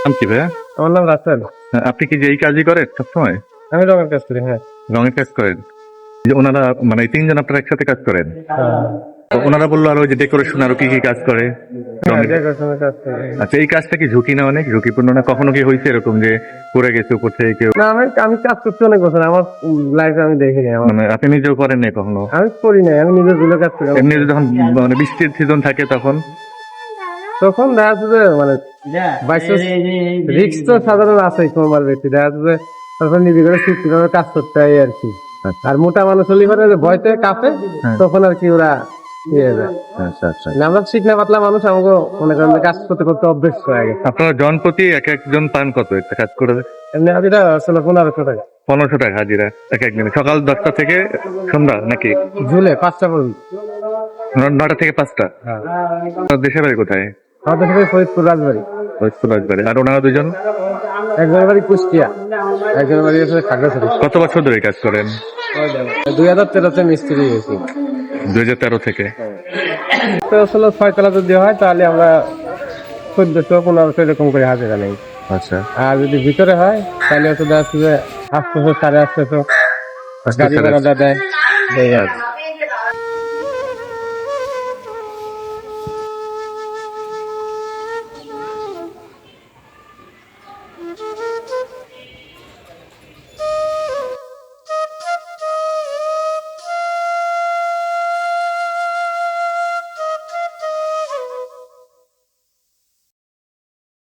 নাম কি ভাইয়া? আমার নাম রাসেল। হ্যাঁ, আপনি কি যে এই কাজই করেন সবসময়? আমি রঙের কাজ করি হ্যাঁ। রঙের কাজ করেন? যে ওনারা মানে তিনজন আপনারা একসাথে কাজ করেন? হ্যাঁ, ওনারা বলল আরও যে ডেকোরেশন আরও কি কি কাজ করে? হ্যাঁ। আচ্ছা এই কাজটা কি ঝুঁকি না অনেক? ঝুঁকিপূর্ণ না? কখনো কি হয়েছে এরকম যে পড়ে গেছে উপর থেকে কেউ? না আমি আমি কাজ করছি অনেক বছর আমার লাইফে আমি দেখিনি আমার মানে আপনি নিজেও করেন নাই কখনো? আমি করি নাই আমি নিজেরগুলো কাজ করি। এমনি যখন মানে বৃষ্টির সিজন থাকে তখন? তখন দেখা যাচ্ছে যে মানে রিক্স তো সাধারণ আছে তোমার বেশি। দেখা যাচ্ছে যে তখন নিজে করে হবে কাজ করতে হয় আর কি। আচ্ছা। আর মোটা মানুষ হলে পারে যে ভয়তে কাঁপে হ্যাঁ। তখন আর কি ওরা ইয়ে যায়। আচ্ছা আচ্ছা। না, আমরা শিখনা পাতলা মানুষ আমাকে মনে করেন কাজ করতে করতে অভ্যেস হয়ে গেছে। আপনারা জন প্রতি এক একজন পান কত? একটা কাজ করে এমনি হাজিরা আসলে পনেরোশো টাকা। পনেরোশো টাকা হাজিরা এক একদিনে। সকাল দশটা থেকে সন্ধ্যা নাকি? ঝুলে পাঁচটা পর্যন্ত। নটা থেকে পাঁচটা? হ্যাঁ। দেশের বাড়ি কোথায়? আমাদের থেকে ফরিদপুর রাজবাড়ি। ফরিদপুর রাজবাড়ি। আর ওনারা দুজন? একজনের বাড়ি কুষ্টিয়া একজনের বাড়ি হচ্ছে খাগড়াছড়ি। কত বছর ধরে কাজ করেন? দুই হাজার তেরোতে মিস্ত্রি হয়েছি। দুই হাজার তেরো থেকে? আসলে ছয়তলা যদি হয় তাহলে আমরা চোদ্দশো পনেরোশো এরকম করে হাজিরা নেই। আচ্ছা। আর যদি ভিতরে হয় তাহলে হচ্ছে দেখা যাচ্ছে যে আটশোশো সাড়ে আটশোশো গাড়ি ভাড়া দেয়।